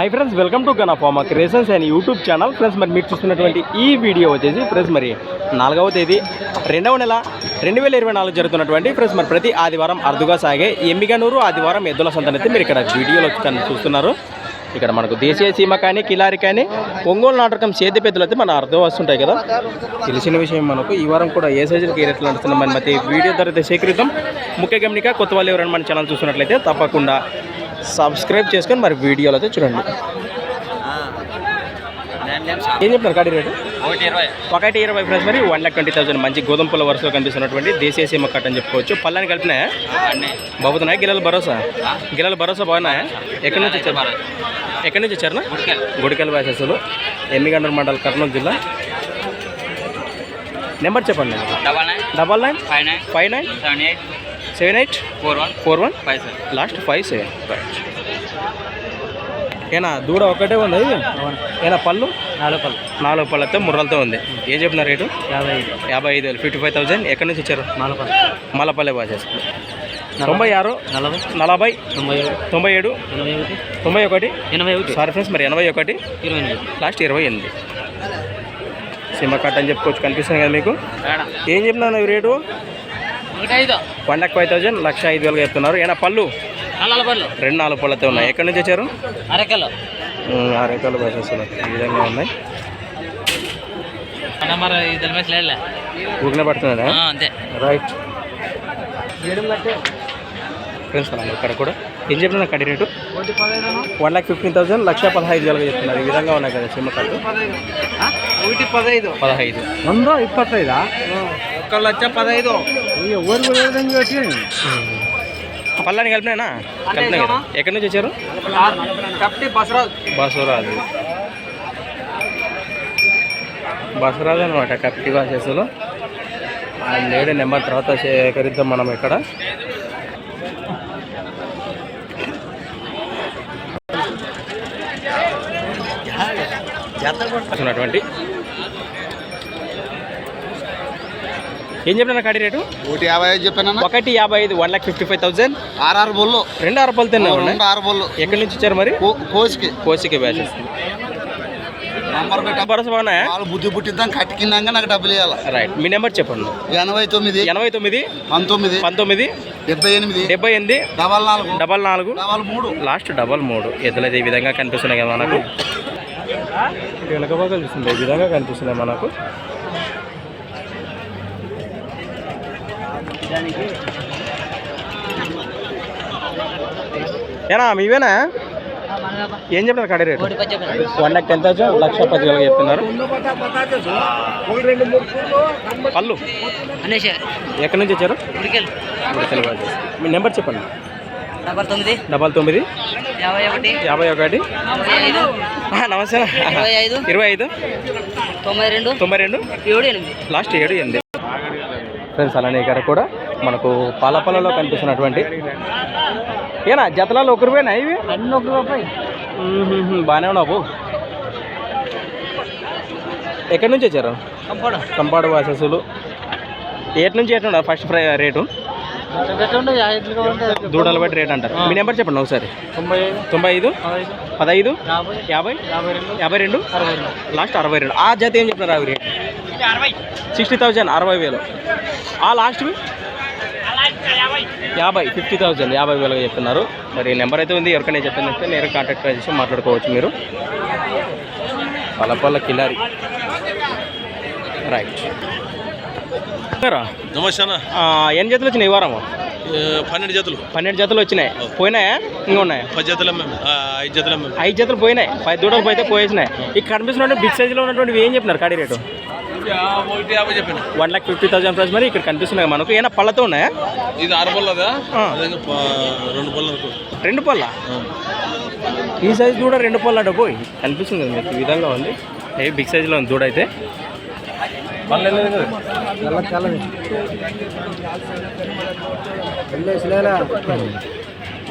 Hi friends welcome to Gana pharma creations and YouTube channel friends మరి మీరు చూస్తున్నటువంటి ఈ వీడియో వచ్చేసి ఫ్రెండ్స్ మరి నాలుగవ తేదీ రెండవ నెల రెండు వేల ఇరవై నాలుగు జరుగుతున్నటువంటి ఫ్రెండ్స్ మరి ప్రతి ఆదివారం అరుదుగా సాగే ఎమ్మిగనూరు ఆదివారం ఎద్దుల సంతనైతే మీరు ఇక్కడ వీడియోలో చూస్తున్నారు. ఇక్కడ మనకు దేశీయ సీమ కానీ కిలారి కానీ ఒంగోలు నాటకం సేద్య పెద్దలు అయితే మన అర్థం వస్తుంటాయి కదా. తెలిసిన విషయం మనకు ఈ వారం కూడా ఏ సైజులకి ఏ రేట్లు నడుస్తున్నాం మరి వీడియో ధర అయితే సేకరిద్దాం. ముఖ్య గమనిక కొత్త వాళ్ళు ఎవరైనా మన ఛానల్ చూసినట్లయితే తప్పకుండా సబ్స్క్రైబ్ చేసుకొని మరి వీడియోలో అయితే చూడండి. ఏం చెప్తున్నారు కాడి రేటు? ఒకటి ఇరవై. ఒకటి ఇరవై ఫ్రెండ్స్ మరి వన్ లాక్ ట్వంటీ థౌసండ్ మంచి గోధుమ పుల్ల వరుసలో కనిపిస్తున్నటువంటి దేశీయ సీమ కట్ అని చెప్పుకోవచ్చు. పళ్ళని కలిపినాయా అన్నీ. బాగుతున్నాయా గిల్లల భరోసా? గిల్లల భరోసా బాగున్నాయా? ఎక్కడి నుంచి వచ్చారు? ఎక్కడి నుంచి వచ్చారు? గుడికల్ వ్యాసెస్లు ఎమ్మిగండ్ర మండల్ కర్నూలు జిల్లా. నెంబర్ చెప్పండి. Double nine. Double nine? Five nine. Five nine? Seven eight. Seven eight four one four one five seven. Last five seven. Right ఏనా దూడ ఒకటే ఉంది ఏనా పళ్ళు? నాలుగు పళ్ళు. నాలుగు పళ్ళతో ముర్రలతో ఉంది. ఏం చెప్పిన రేటు? యాభై ఐదు. యాభై ఐదు వేలు. ఫిఫ్టీ ఫైవ్ థౌసండ్ ఎక్కడి నుంచి ఇచ్చారు పళ్ళు. మలపల్లె బాజెస్ తొంభై ఆరు నలభై. నలభై తొంభై ఏడు. తొంభై ఏడు తొంభై ఒకటి. ఎనభై ఒకటి. సారీ ఫ్రెండ్స్ మరి ఎనభై ఒకటి. ఇరవై ఎనిమిది. లాస్ట్ ఇరవై ఎనిమిది. సిమ్ కట్ అని చెప్పుకోవచ్చు. కనిపిస్తుంది కదా మీకు? ఏం చెప్పినాను ఈ rate? One five thousand lakh ఐదు వేలుగా చెప్తున్నారు. ఏనా పళ్ళు? రెండు నాలుగు పళ్ళతో ఉన్నాయి. ఎక్కడి నుంచి వచ్చారు? అరకలు. అరకలు ఈ విధంగా ఉన్నాయి. ఊరిలో పడుతున్నాడా? రైట్ ఫ్రెండ్స్ ఇక్కడ కూడా. ఏం చెప్పిన కడి rate? One lakh fifteen thousand lakh పదహైదు వేలుగా చెప్తున్నారు. ఈ విధంగా ఉన్నాయి కదా సినిమా కార్డు. పదహైదు పదహైదు. వంద ఇప్పట్లేదా ఒక లక్ష పదహైదు పళ్ళని కలిపినానా? కలిపినా కదా? ఎక్కడి నుంచి వచ్చారు? బసరాజ్ బసవరాజు. బసవరాజు. అనమాట కప్టి బాసెస్లో ఆ లేడీ నెంబర్ తర్వాత సేకరిద్దాం మనం ఇక్కడ. ఉన్నటువంటి ఏం చెప్పిన కాడి రేటు? ఒకటి యాభై ఐదు చెప్పాను ఒకటి యాభై ఐదు one lakh fifty five thousand RR బొల్లు రెండు అరపలు తిన్నా ఉన్నాయి రెండు ఆరు బొల్లు ఎక్కడి నుంచి వచ్చారు మరి? కోసికి. కోసికి వాళ్ళు బుద్ధి పుట్టిద్దాం కట్టికినాక నాకు డబ్బులు ఇవ్వాలి రైట్ మీ నెంబర్ చెప్పండి. ఎనభై తొమ్మిది. ఎనభై తొమ్మిది. పంతొమ్మిది. పంతొమ్మిది. డెబ్బై ఎనిమిది. డెబ్బై ఎనిమిది. డబల్ నాలుగు. డబల్ నాలుగు. డబల్ మూడు. లాస్ట్ డబల్ మూడు. ఎద్దులైతే ఈ విధంగా కనిపిస్తున్నాయి కదా మనకు. వెనక ఈ విధంగా కనిపిస్తున్నాయి మనకు. ఏనా మీవేనా? ఏం చెప్తారు కడే rate one lakh ten thousand lakh పది వేలు చెప్తున్నారు. పళ్ళు? ఎక్కడి నుంచి వచ్చారు. మీ నెంబర్ చెప్పండి. డబల్ తొమ్మిది. డబల్ తొమ్మిది. యాభై ఒకటి. యాభై ఒకటి. నమస్తే. ఇరవై ఐదు. ఇరవై ఐదు. తొంభై రెండు. తొంభై రెండు. ఏడు ఎనిమిది. లాస్ట్ ఏడు ఎనిమిది. ఫ్రెండ్స్ అలానే ఇక్కడ కూడా మనకు పాలపల్లలో కనిపిస్తున్నటువంటి ఏనా జతలలో ఒకరు పోయినా ఇవి? అన్ని ఒక రూపాయి బాగానే ఉన్నావు ఎక్కడి నుంచి వచ్చారు? కంపడ. కంపాడు వాసెస్లు. ఏటి నుంచి ఎట్లా ఉన్నారు ఫస్ట్ ఫ్రై రేటు? దూడలు బట్టి రేట్ అంటారు. మీ నెంబర్ చెప్పండి ఒకసారి. తొంభై ఐదు. తొంభై ఐదు? పదహైదు. యాభై. యాభై? యాభై రెండు. యాభై రెండు? అరవై రెండు. లాస్ట్ అరవై రెండు. ఆ జత ఏం చెప్తున్నారు అవి రేట్? సిక్స్టీ థౌజండ్ అరవై వేలు. ఆ లాస్ట్ యాభై ఫిఫ్టీ థౌజండ్ యాభై వేలుగా చెప్తున్నారు. మరి నెంబర్ అయితే ఉంది ఎవరికైనా చెప్పింది అయితే నేరుగా కాంటాక్ట్ చేసి మాట్లాడుకోవచ్చు మీరు. పలపల్ల కిలారి. రైట్. నమస్తే అన్న ఆ, ఎన్ని జతలు వచ్చినాయి ఈ వారం ఏ, పన్నెండు జతలు. పన్నెండు జతలు వచ్చినాయి. పోయినాయా? ఇంకా ఉన్నాయా? పది జతలు ఐదు జతలు ఐదు జతలు పోయినాయి. పది దూడలు పోయితే పోయేసినాయి. ఇక్కడ కనిపిస్తున్నట్టు బిగ్ సైజులో ఉన్నటువంటి ఏం చెప్తున్నారు కాడి rate? One lakh fifty thousand price మరి ఇక్కడ కనిపిస్తున్నాయి మనకు. ఏమైనా పళ్ళతో ఉన్నాయా? ఇది ఆరు పళ్ళదా? ఇంకా రెండు పళ్ళు రెండు పళ్ళ? ఈ సైజ్ కూడా రెండు పళ్ళు అడ్డ పోయి. కనిపిస్తుంది కదా మీకు ఈ విధంగా ఉంది. ఏ బిగ్ సైజులో ఉంది దూడ అయితే.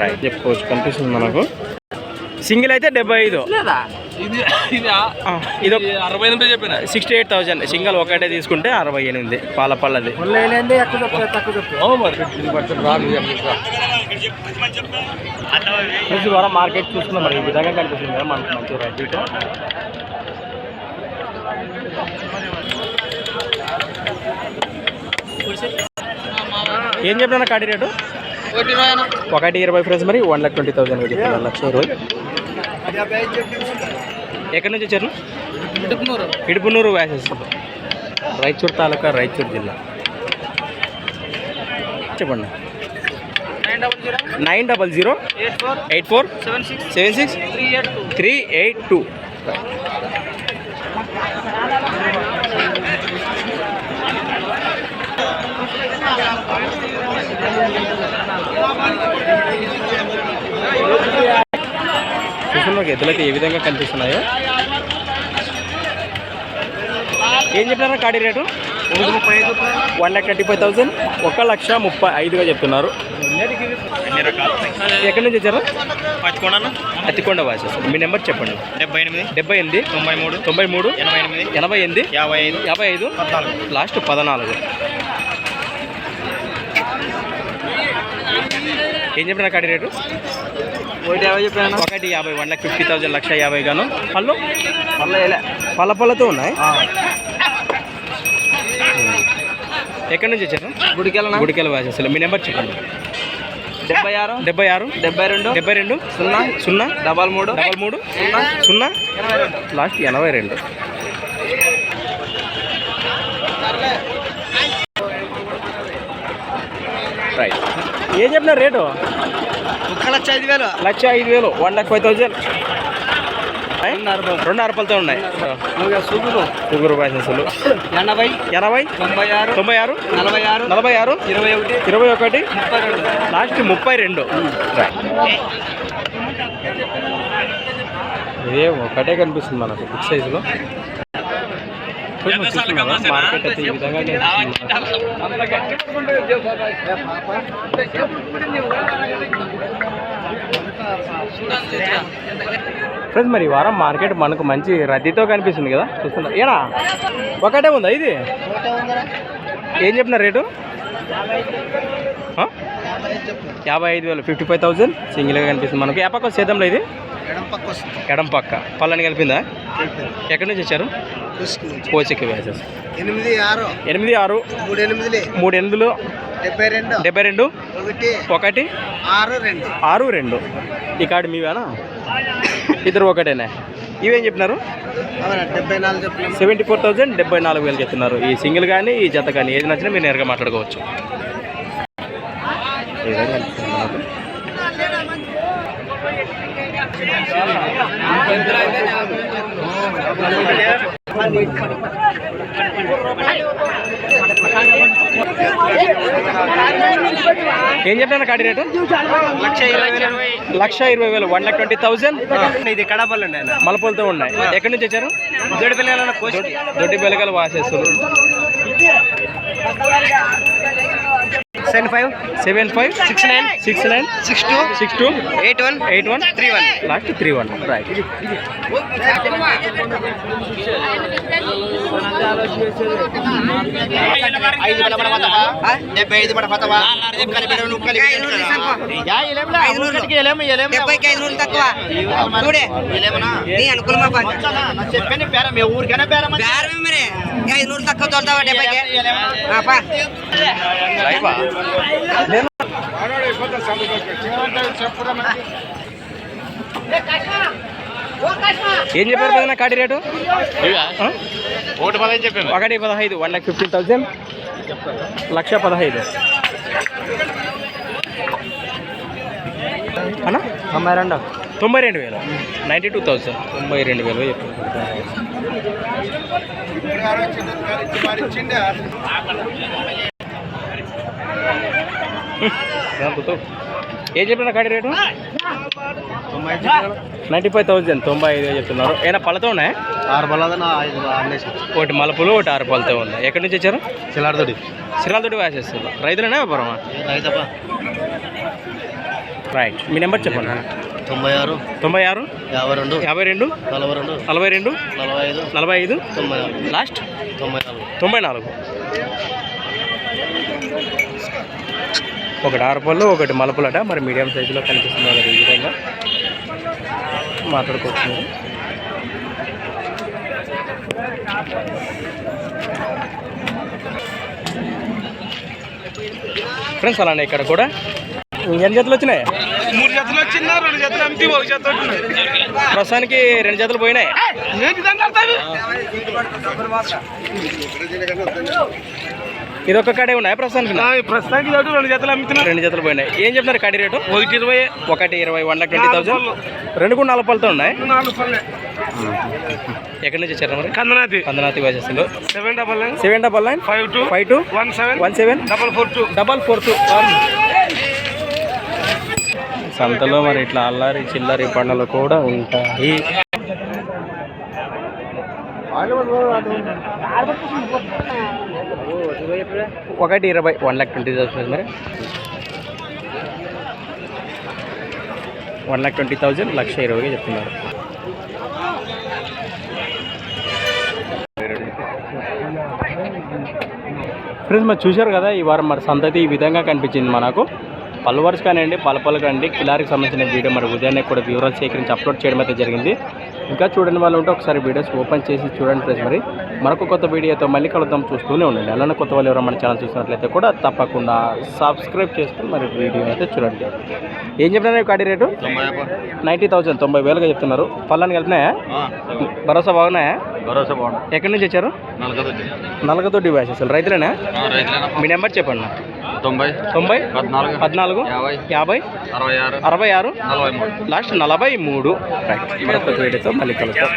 రైట్ చెప్పుకోవచ్చు కనిపిస్తుంది మనకు. సింగిల్ అయితే డెబ్బై ఐదు. ఇది అరవై ఎనిమిది చెప్పిన? సిక్స్టీ ఎయిట్ థౌజండ్ సింగల్ ఒకటే తీసుకుంటే అరవై ఎనిమిది పాల పళ్ళది ద్వారా మార్కెట్ చూసుకున్నాం మరి. ఈ విధంగా కనిపిస్తుంది కదా మనకు మంచి రైతు ఏం చెప్పినా కాడి రేటు? ఒకటి ఇరవై ఫ్రెండ్స్ మరి వన్ లాక్ ట్వంటీ థౌసండ్ చెప్తున్నారు లక్ష ఇరవై. ఎక్కడి నుంచి వచ్చారు? ఇడుపునూరు వ్యాసెస్. రాయచూర్ తాలూకా రాయచూర్ జిల్లా. చెప్పండి. Nine double zero. Eight four. Seven six. Seven six three eight two three eight two. చూస్తున్నా ఎద్దులైతే ఏ విధంగా కనిపిస్తున్నాయో. ఏం చెప్పినారా కాడి rate? One lakh thirty five thousand ఒక లక్ష ముప్పై ఐదుగా చెప్తున్నారు. ఎక్కడి నుంచి వచ్చారు? అతికొండ వాసెస్ మీ నెంబర్ చెప్పండి. డెబ్బై ఎనిమిది డెబ్బై ఎనిమిది తొంభై మూడు తొంభై మూడు ఎనభై ఎనిమిది ఎనభై ఎనిమిది యాభై ఐదు యాభై ఐదు లాస్ట్ పద్నాలుగు. ఏం చెప్పిన కాడి రేటు? ఒకటి యాభై చెప్పాను? ఒకటి యాభై one lakh fifty thousand lakh యాభై గాను. పళ్ళు? పళ్ళ పళ్ళతో ఉన్నాయి. ఎక్కడి నుంచి వచ్చారు? గుడికెళ్ళనా? గుడికెళ్ళ వాసెస్లో మీ నెంబర్ చెప్పండి. డెబ్బై ఆరు. డెబ్బై ఆరు. డెబ్బై రెండు. డెబ్బై రెండు. సున్నా. సున్నా. డబల్ మూడు. డబల్ మూడు. సున్నా. సున్నా. లాస్ట్ ఎనభై రెండు. రైట్. ఏం చెప్పిన రేటు? ఒక్క లక్ష ఐదు వేలు. లక్ష ఐదు వేలు వన్ లాక్ ఫైవ్ థౌజండ్ రెండు అరపలతో ఉన్నాయి. ముగ్గురు పైసలు ఎనభై ఎనభై తొంభై ఆరు తొంభై ఆరు నలభై ఆరు నలభై ఆరు ఇరవై ఒకటి ఇరవై ఒకటి లాస్ట్ ముప్పై రెండు. ఇదే ఒకటే కనిపిస్తుంది మనకు బిగ్ సైజులో మార్కెట్ అయితే ఈ విధంగా కనిపిస్తుంది ఫ్రెండ్స్ మరి ఈ వారం మార్కెట్ మనకు మంచి రద్దీతో కనిపిస్తుంది కదా? చూస్తున్నా. ఏనా? ఒకటే ఉందా ఇది? ఏం చెప్పిన రేటు? యాభై ఐదు వేలు ఫిఫ్టీ ఫైవ్ థౌసండ్ సింగిల్గా కనిపిస్తుంది మనకి. ఏ పక్క సేద్యంలో ఇది? ఎడం పక్క పళ్ళని కలిపిందా? ఎక్కడి నుంచి వచ్చారు? కోచికి ఎనిమిది ఆరు. ఎనిమిది ఆరు. మూడు ఎనిమిదిలే. మూడు ఎనిమిదిలు. డెబ్బై రెండు. డెబ్బై రెండు. ఒకటి. ఒకటి. ఆరు రెండు. ఆరు రెండు. ఈ కార్డు మీవేనా? ఇద్దరు ఒకటేనే. ఇవేం చెప్పినారు? సెవెంటీ ఫోర్ థౌసండ్ డెబ్బై నాలుగు వేలు చెప్తున్నారు ఈ సింగిల్ కానీ ఈ జత కానీ ఏది నచ్చినా మీరు నేరుగా మాట్లాడుకోవచ్చు ఈ విధంగా కనిపిస్తుంది మనకు. ఏం చెప్పినా కాడి రేటు? లక్ష ఇరవై వేలు. లక్ష ఇరవై వేలు వన్ లాక్ ట్వంటీ థౌసండ్ ఇది కడపల్లి మలపూలతో ఉన్నాయి. ఎక్కడి నుంచి వచ్చారు? దొడ్డి పిల్లల దొడ్డి బెలగలు వాసేస్తారు seven five. Seven five six nine six nine six two. Six two eight one. Eight one three one. Last three one. Right డెబ్బై ఐదు పడ పతవా డెబ్బైకి ఐదు నూరు. తక్కువ. చూడే. నీ అనుకూలమా చెప్పండి పేరం మీ ఊరికైనా పేరం బేరమే మరి. ఇంకా ఐదు నూరు తక్కువ తోలుతావా డెబ్బైకి? ఆ, పా. ఏం చెప్పారు కదా కాడి రేటు? ఒకటి పదహైదు చెప్పాను. ఒకటి పదహైదు one lakh fifteen thousand lakh పదహైదు. అన్నా? తొంభై రెండు. తొంభై రెండు వేలు. నైంటీ టూ థౌసండ్ తొంభై రెండు వేలు చెప్పారు ఏం చెప్పిన కాడి రేటు? నైంటీ ఫైవ్ థౌసండ్ తొంభై ఐదు చెప్తున్నారు. ఏమైనా పళ్ళతో ఉన్నాయా? ఆరు అన్నేసి ఒకటి మలుపులు ఒకటి ఆరు పళ్ళతో ఉన్నాయి. ఎక్కడి నుంచి వచ్చారు? చిల్లాడతోటి సిరాలతోటి వేసేస్తారు రైతులనే వ్యాపారమా? రైతప్ప? రైట్ మీ నెంబర్ చెప్పండి. తొంభై ఆరు తొంభై ఆరు యాభై రెండు యాభై రెండు నలభై రెండు నలభై రెండు నలభై ఐదు నలభై ఐదు తొంభై నాలుగు. లాస్ట్? తొంభై నాలుగు. తొంభై నాలుగు. ఒకటి ఆరుపళ్ళు ఒకటి మలపులట. మరి మీడియం సైజులో కనిపిస్తుంది కదా ఈ విధంగా. మాట్లాడుకోవచ్చు. ఫ్రెండ్స్ అలానే ఇక్కడ కూడా. ఎన్ని జతలు వచ్చినాయి? మూడు జతలు వచ్చిందా రెండు జతలు అమ్మితే ఒక జత ప్రస్తుతానికి రెండు జతలు పోయినాయి? ఇది ఒక్క కాడే ఉన్నాయి ప్రస్తుతానికి? ప్రస్తుతానికి రెండు జతలు అమ్ముతున్నా. రెండు జతలు పోయినాయి. ఏం చెప్తున్నారు కాడి రేటు? ఒకటి ఇరవై. ఒకటి ఇరవై వన్ లాక్ ట్వంటీ థౌసండ్. రెండు కూడా నాలుగు పళ్ళతో ఉన్నాయి? నాలుగు పల్లె ఎక్కడి నుంచి వచ్చారు మరి? కందనాది కందనాతి వాసేసిండు seven double nine. Seven double nine? Five two. Five two? One seven. One seven? Double four two. Double four two. సంతలో మరి ఇట్లా అల్లారి చిల్లరి పండుగలు కూడా ఉంటాయి. ఒకటి ఇరవై వన్ ల్యాక్ ట్వంటీ థౌసండ్ మరి one lakh twenty thousand lakh ఇరవైగా చెప్తున్నారు. ఫ్రెండ్స్ మరి చూశారు కదా ఈ వారం మరి సంతతి ఈ విధంగా కనిపించింది మనకు. పలువర్స్ కానివ్వండి పలపలు కానివ్వండి కిలారికి సంబంధించిన వీడియో మరి ఉదయాన్నే కూడా వివరాలు సేకరించి అప్లోడ్ చేయడం అయితే జరిగింది. ఇంకా చూడని వాళ్ళు ఉంటే ఒకసారి వీడియోస్ ఓపెన్ చేసి చూడండి ఫ్రెండ్స్ మరి. మరొక కొత్త వీడియోతో మళ్ళీ కలుద్దాం చూస్తూనే ఉండండి. అలానే కొత్త వాళ్ళు ఎవరైనా మన ఛానల్ చూసినట్లయితే కూడా తప్పకుండా సబ్స్క్రైబ్ చేసుకుని మరి వీడియో అయితే చూడండి. ఏం చెప్పినారు కాడి రేటు? నైంటీ థౌసండ్ తొంభై వేలుగా చెప్తున్నారు. పళ్ళని కలిపినాయా? భరోసా బాగున్నాయా? భరోసా ఎక్కడి నుంచి వచ్చారు? నలగదొడ్డి నలగతోటి వ్యాస్ అసలు రైతులేనా? మీ నెంబర్ చెప్పండి. తొంభై తొంభై పద్నాలుగు పద్నాలుగు యాభై యాభై అరవై ఆరు అరవై ఆరు నలభై మూడు. లాస్ట్ నలభై మూడు. రైట్ మరొక వీడియోతో మళ్ళీ కలుద్దాం.